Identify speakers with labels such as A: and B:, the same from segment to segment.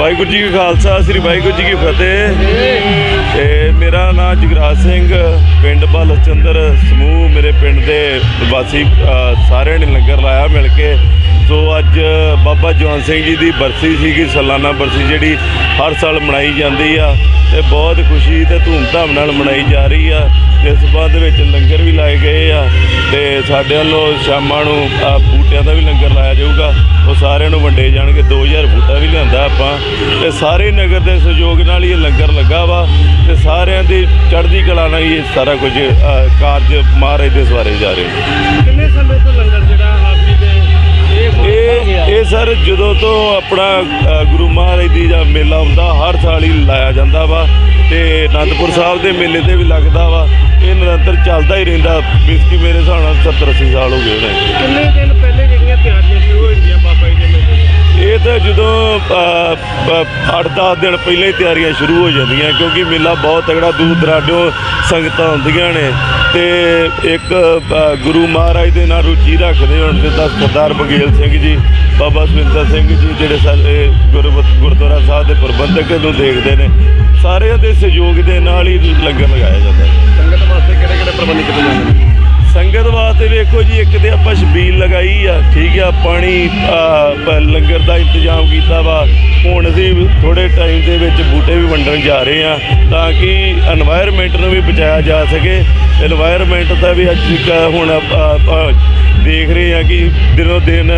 A: ਵਾਹਿਗੁਰੂ
B: ਜੀ ਕਾ ਖਾਲਸਾ, ਸ੍ਰੀ ਵਾਹਿਗੁਰੂ ਜੀ ਕੀ ਫਤਿਹ। ਤੇ ਮੇਰਾ ਨਾਮ ਜਗਰਾਜ ਸਿੰਘ, ਪਿੰਡ ਬਲਚੰਦਰ ਸਮੂਹ ਮੇਰੇ ਪਿੰਡ ਦੇ ਵਾਸੀ ਸਾਰਿਆਂ ਨੇ ਲੰਗਰ ਲਾਇਆ ਮਿਲ ਕੇ। ਸੋ ਅੱਜ ਬਾਬਾ ਜਵਾਨ ਸਿੰਘ ਜੀ ਦੀ ਬਰਸੀ ਸੀਗੀ, ਸਾਲਾਨਾ ਬਰਸੀ ਜਿਹੜੀ ਹਰ ਸਾਲ ਮਨਾਈ ਜਾਂਦੀ ਆ ਤੇ ਬਹੁਤ ਖੁਸ਼ੀ ਤੇ ਧੂਮਧਾਮ ਨਾਲ ਮਨਾਈ ਜਾ ਰਹੀ ਆ। ਇਸ ਸੰਬੰਧ ਵਿੱਚ ਲੰਗਰ ਵੀ ਲਾਏ ਗਏ ਆ ਤੇ ਸਾਡੇ ਵੱਲੋਂ ਸ਼ਾਮਾਂ ਨੂੰ ਬੂਟਿਆਂ ਦਾ ਵੀ ਲੰਗਰ ਲਾਇਆ ਜਾਊਗਾ। ਉਹ ਸਾਰਿਆਂ ਨੂੰ ਵੰਡੇ ਜਾਣਗੇ 2000 ਬੂਟਾ ਵੀ ਲਿਆਂਦਾ ਆਪਾਂ। ਤੇ ਸਾਰੇ ਨਗਰ ਦੇ ਸਹਿਯੋਗ ਨਾਲ ਹੀ ਇਹ ਲੰਗਰ ਲੱਗਾ ਵਾ ਤੇ ਸਾਰਿਆਂ ਦੀ ਚੜ੍ਹਦੀ ਕਲਾ ਨਾਲ ਹੀ ਇਹ ਸਾਰਾ ਕੁਝ ਕਾਰਜ ਮਹਾਰਾਜ ਦੇ ਸਵਾਰੇ ਜਾ ਰਹੇ
C: ਕਿੰਨੇ ਸਮੇਂ ਤੋਂ ਲੰਗਰ ਜਿਹੜਾ ਇਹ
B: ਇਹ ਸਰ ਜਦੋਂ ਤੋਂ ਆਪਣਾ ਗੁਰੂ ਮਹਾਰਾਜ ਦੀ ਦਾ ਮੇਲਾ ਹੁੰਦਾ, ਹਰ ਸਾਲ ਹੀ ਲਾਇਆ ਜਾਂਦਾ ਵਾ ਤੇ ਅਨੰਦਪੁਰ ਸਾਹਿਬ ਦੇ ਮੇਲੇ ਤੇ ਵੀ ਲੱਗਦਾ ਵਾ। ਇਹ ਨਿਰੰਤਰ ਚੱਲਦਾ ਹੀ ਰਹਿੰਦਾ ਬਿਸਕੀ ਮੇਰੇ ਹਿਸਾਬ ਨਾਲ 70 80 ਸਾਲ ਹੋ ਗਏ ਨੇ
C: ਕਿੰਨੇ ਦਿਨ ਪਹਿਲੇ
B: ਇਹ ਤਾਂ ਜਦੋਂ 8-10 ਦਿਨ ਪਹਿਲਾਂ ਹੀ ਤਿਆਰੀਆਂ ਸ਼ੁਰੂ ਹੋ ਜਾਂਦੀਆਂ, ਕਿਉਂਕਿ ਮੇਲਾ ਬਹੁਤ ਤਗੜਾ ਦੂਰ ਦਰਾਡਿਓਂ ਸੰਗਤਾਂ ਹੁੰਦੀਆਂ ਨੇ। ਤੇ ਇੱਕ ਗੁਰੂ ਮਹਾਰਾਜ ਦੇ ਨਾਲ ਰੁਚੀ ਰੱਖਦੇ ਹੋਣ ਜਿੱਦਾਂ ਸਰਦਾਰ ਬਗੇਲ ਸਿੰਘ ਜੀ, ਬਾਬਾ ਸੁਵਿੰਦਰ ਸਿੰਘ ਜੀ, ਜਿਹੜੇ ਸਾਡੇ ਗੁਰੂ ਗੁਰਦੁਆਰਾ ਸਾਹਿਬ ਦੇ ਪ੍ਰਬੰਧਕ ਨੂੰ ਦੇਖਦੇ ਨੇ। ਸਾਰਿਆਂ ਦੇ ਸਹਿਯੋਗ ਦੇ ਨਾਲ ਹੀ ਲੰਗਰ ਲਗਾਇਆ ਜਾਂਦਾ। ਹੈ
C: ਸੰਗਤ ਵਾਸਤੇ ਕਿਹੜੇ ਕਿਹੜੇ ਪ੍ਰਬੰਧ ਕੀਤੇ ਜਾਂਦੇ ਨੇ?
B: ਸੰਗਤ ਵਾਸਤੇ ਵੇਖੋ ਜੀ, ਇੱਕ ਤੇ ਆਪਾਂ ਛਬੀਲ ਲਗਾਈ ਆ, ਠੀਕ ਆ, ਪਾਣੀ ਲੰਗਰ ਦਾ ਇੰਤਜ਼ਾਮ ਕੀਤਾ ਵਾ। ਹੁਣ ਅਸੀਂ ਥੋੜੇ ਟਾਈਮ ਦੇ ਵਿੱਚ ਬੂਟੇ ਵੀ ਵੰਡਣ ਜਾ ਰਹੇ ਆ, ਤਾਂ ਕਿ এনवायरमेंट ਨੂੰ ਵੀ ਬਚਾਇਆ ਜਾ ਸਕੇ। এনवायरमेंट ਦਾ ਵੀ ਅੱਜ ਹੁਣ ਦੇਖ ਰਹੇ ਆ ਕਿ ਦਿਨੋਂ ਦਿਨ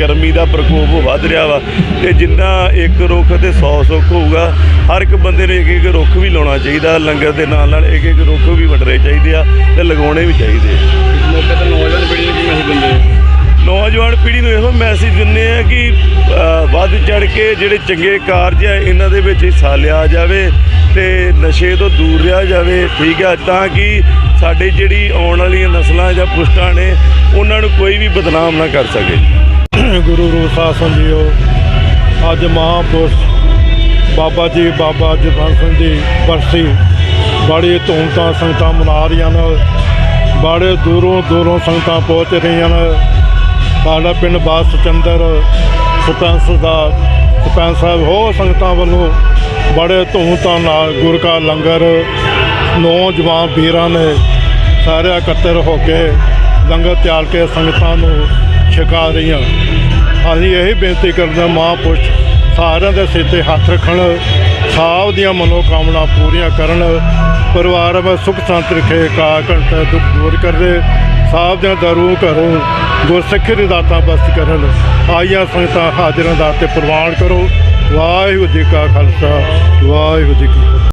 B: ਗਰਮੀ ਦਾ ਪ੍ਰਕੋਪ ਵੱਧ ਰਿਹਾ ਵਾ ਤੇ ਜਿੰਨਾ ਇੱਕ ਰੁੱਖ ਤੇ 100 ਸੁੱਖ ਹੋਊਗਾ ਹਰ ਇੱਕ ਬੰਦੇ ਨੂੰ ਇੱਕ ਇੱਕ ਰੁੱਖ ਵੀ ਲਾਉਣਾ ਚਾਹੀਦਾ ਲੰਗਰ ਦੇ ਨਾਲ ਨਾਲ ਇੱਕ ਇੱਕ ਰੁੱਖ ਵੀ ਵੰਡਣੇ ਚਾਹੀਦੇ ਆ ਤੇ ਲਗਾਉਣੇ ਵੀ ਚਾਹੀਦੇ ਆ।
C: ਇਸ ਮੌਕੇ ਤੇ ਨੌਜਵਾਨ ਪੀੜ੍ਹੀ ਨੂੰ ਕੀ ਮੈਸੇਜ ਦਿੰਦੇ
B: ਨੌਜਵਾਨ ਪੀੜ੍ਹੀ ਨੂੰ ਇਹੋ ਮੈਸੇਜ ਦਿੰਦੇ ਆ ਕਿ ਵੱਧ ਚੜ ਕੇ ਜਿਹੜੇ ਚੰਗੇ ਕਾਰਜ ਆ ਇਹਨਾਂ ਦੇ ਵਿੱਚ ਹਿੱਸਾ ਲਿਆ ਜਾਵੇ ਤੇ ਨਸ਼ੇ ਤੋਂ ਦੂਰ ਰਿਹਾ ਜਾਵੇ ਠੀਕ ਆ ਤਾਂ ਕਿ ਸਾਡੀ ਜਿਹੜੀ ਆਉਣ ਵਾਲੀਆਂ ਨਸਲਾਂ ਜਾਂ ਪੁਸ਼ਤਾਂ ਨੇ, ਉਹਨਾਂ ਨੂੰ ਕੋਈ ਵੀ ਬਦਨਾਮ ਨਾ ਕਰ ਸਕੇ।
D: ਗੁਰੂ ਰੂਪ ਸ਼ਾਸਨ ਜੀਓ ਅੱਜ ਮਹਾਂਪੁਰਸ਼ ਬਾਬਾ ਜੀ, ਬਾਬਾ ਜਸਵੰਤ ਸਿੰਘ ਦੀ ਬਰਸੀ, ਬੜੀ ਧੂਮਧਾਮ ਸੰਗਤਾਂ ਮਨਾ ਰਹੀਆਂ ਨੇ। ਬੜੇ ਦੂਰੋਂ ਦੂਰੋਂ ਸੰਗਤਾਂ ਪਹੁੰਚ ਰਹੀਆਂ ਨੇ। ਸਾਡਾ ਪਿੰਡ ਬਾਸ ਚੰਦਰ, ਸਰਪੰਚ ਦਾ ਸਰਪੰਚ ਸਾਹਿਬ ਹੋਰ ਸੰਗਤਾਂ ਵੱਲੋਂ ਬੜੇ ਧੂਮਧਾਮ ਨਾਲ ਗੁਰ ਕਾ ਲੰਗਰ ਨੌਜਵਾਨ ਵੀਰਾਂ ਨੇ ਸਾਰੇ ਇਕੱਤਰ ਹੋ ਕੇ ਲੰਗਰ ਤਿਆਰ ਕੇ ਸੰਗਤਾਂ ਨੂੰ ਛਕਾ ਰਹੀਆਂ। ਅਸੀਂ ਇਹੀ ਬੇਨਤੀ ਕਰਦੇ ਹਾਂ, ਮਹਾਂਪੁਰਸ਼ ਸਾਰਿਆਂ ਦੇ ਸਿਰ ਤੇ ਹੱਥ ਰੱਖਣ ਸਭ ਦੀਆਂ ਮਨੋਕਾਮਨਾ ਪੂਰੀਆਂ ਕਰਨ, ਪਰਿਵਾਰ ਵਿੱਚ ਸੁਖ ਸ਼ਾਂਤੀ ਰੱਖੇ ਕਾ ਘੰਟੇ ਦੁੱਖ ਦੂਰ ਕਰਦੇ ਸਭ ਦੀਆਂ ਦਰੂ ਘਰੋਂ ਗੁਰਸਿੱਖੀ ਦੀ ਦਾਤਾਂ ਬਸਤ ਕਰਨ, ਆਈਆਂ ਸੰਗਤਾਂ ਹਾਜ਼ਰਾਂ ਦਾ ਤੇ ਪ੍ਰਵਾਨ ਕਰੋ। ਵਾਹਿਗੁਰੂ ਜੀ ਕਾ ਖਾਲਸਾ, ਵਾਹਿਗੁਰੂ ਜੀ ਕੀ